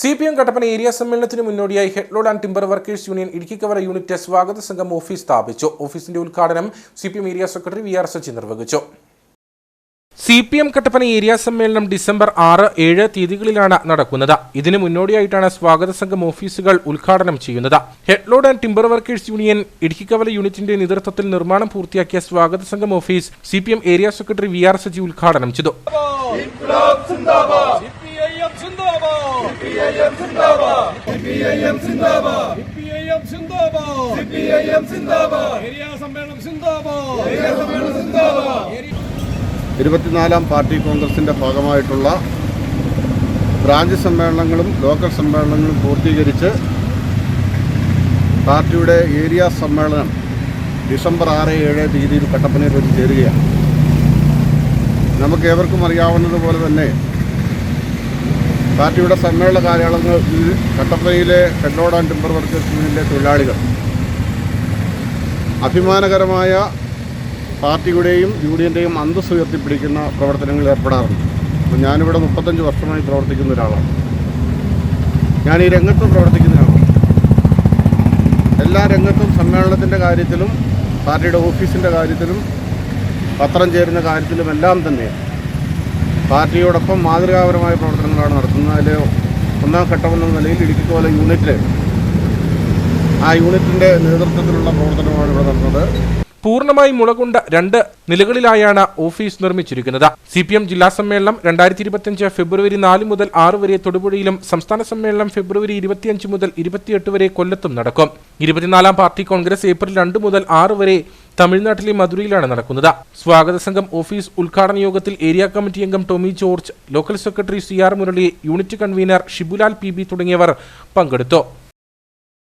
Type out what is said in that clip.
C P M Kattappana area സമ്മേളനത്തിന് മുന്നോടിയായി headload and timber workers union Idukki കവറ unit സ്വാഗത സംഘം ഓഫീസ് സ്ഥാപിച്ചു. ഓഫീസിന്റെ ഉദ്ഘാടനം C P M area secretary V R Sachi നിർവഹിച്ചു. C P M Kattappana area സമ്മേളനം ഡിസംബർ ആറ് ഏഴ് തീയതികളിലാണ് നടക്കുന്നത്. ഇതിന് മുന്നോടിയായിട്ടാണ് സ്വാഗത സംഘം ഓഫീസുകൾ ഉദ്ഘാടനം ചെയ്യുന്നത്. Headload and timber workers union Idukki Kavala യൂണിറ്റിന്റെ നേതൃത്വത്തിൽ നിർമ്മാണം പൂർത്തിയാക്കിയ സ്വാഗത സംഘം office C area secretary V R Saji ഉദ്ഘാടനം ചെയ്തു. സിപിഐഎം സിന്ദാബാദ്. സിപിഐഎം സിന്ദാബാദ്. സിപിഐഎം സിന്ദാബാദ്. സിപിഐഎം സിന്ദാബാദ്. ഏരിയ സമ്മേളനം സിന്ദാബാദ്. ഏരിയ സമ്മേളനം സിന്ദാബാദ്. ഇരുപത്തിനാലാം പാർട്ടി കോൺഗ്രസിന്റെ ഭാഗമായിട്ടുള്ള ബ്രാഞ്ച് സമ്മേളനങ്ങളും ലോക്കൽ സമ്മേളനങ്ങളും പൂർത്തീകരിച്ച് പാർട്ടിയുടെ ഏരിയ സമ്മേളനം ഡിസംബർ ആറ് ഏഴ് തീയതിയിൽ കട്ടപ്പനയിൽ വെച്ച് ചേരുകയാണ്. നമുക്ക് ഏവർക്കും അറിയാവുന്നതുപോലെ തന്നെ പാർട്ടിയുടെ സമ്മേളന കാലയളവിൽ കട്ടപ്പനയിലെ ഹെഡ്ലോഡ് ആൻഡ് ടിമ്പർ വർക്കേഴ്സ് യൂണിയനിലെ തൊഴിലാളികൾ. അഭിമാനകരമായ പാർട്ടിയുടെയും യൂണിയന്റെയും അന്തസ് ഉയർത്തിപ്പിടിക്കുന്ന പ്രവർത്തനങ്ങളിൽ ഏർപ്പെടാറുണ്ട്. അപ്പോൾ ഞാനിവിടെ മുപ്പത്തഞ്ച് വർഷമായി പ്രവർത്തിക്കുന്ന ഒരാളാണ്. ഞാൻ ഈ രംഗത്തും പ്രവർത്തിക്കുന്ന ആളാണ്. എല്ലാ രംഗത്തും സമ്മേളനത്തിന്റെ കാര്യത്തിലും പാർട്ടിയുടെ ഓഫീസിന്റെ കാര്യത്തിലും പത്രം ചേരുന്ന കാര്യത്തിലും എല്ലാം തന്നെ പാർട്ടിയോടൊപ്പം മാതൃകാപരമായ പ്രവർത്തനങ്ങളാണ് നടത്തുന്നത്. അതിൽ ഒന്നാം ഘട്ടമെന്ന നിലയിൽ ഇടുക്കി കോല യൂണിറ്റ് ആ യൂണിറ്റിന്റെ നേതൃത്വത്തിലുള്ള പ്രവർത്തനമാണ് ഇവിടെ നടന്നത്. പൂർണമായി മുളകൊണ്ട രണ്ട് നിലകളിലായാണ് ഓഫീസ് നിർമ്മിച്ചിരിക്കുന്നത്. സി പി എം ജില്ലാ സമ്മേളനം രണ്ടായിരത്തി ഇരുപത്തിയഞ്ച് ഫെബ്രുവരി നാല് മുതൽ ആറ് വരെ തൊടുപുഴയിലും സംസ്ഥാന സമ്മേളനം ഫെബ്രുവരി ഇരുപത്തിയഞ്ച് മുതൽ ഇരുപത്തിയെട്ട് വരെ കൊല്ലത്തും നടക്കും. ഇരുപത്തിനാലാം പാർട്ടി കോൺഗ്രസ് ഏപ്രിൽ രണ്ട് മുതൽ ആറ് വരെ തമിഴ്നാട്ടിലെ മധുരയിലാണ് നടക്കുന്നത്. സ്വാഗത സംഘം ഓഫീസ് ഉദ്ഘാടന യോഗത്തിൽ ഏരിയ കമ്മിറ്റി അംഗം Tommy George local secretary C R Murali unit convener Shibulal P B തുടങ്ങിയവർ പങ്കെടുത്തു.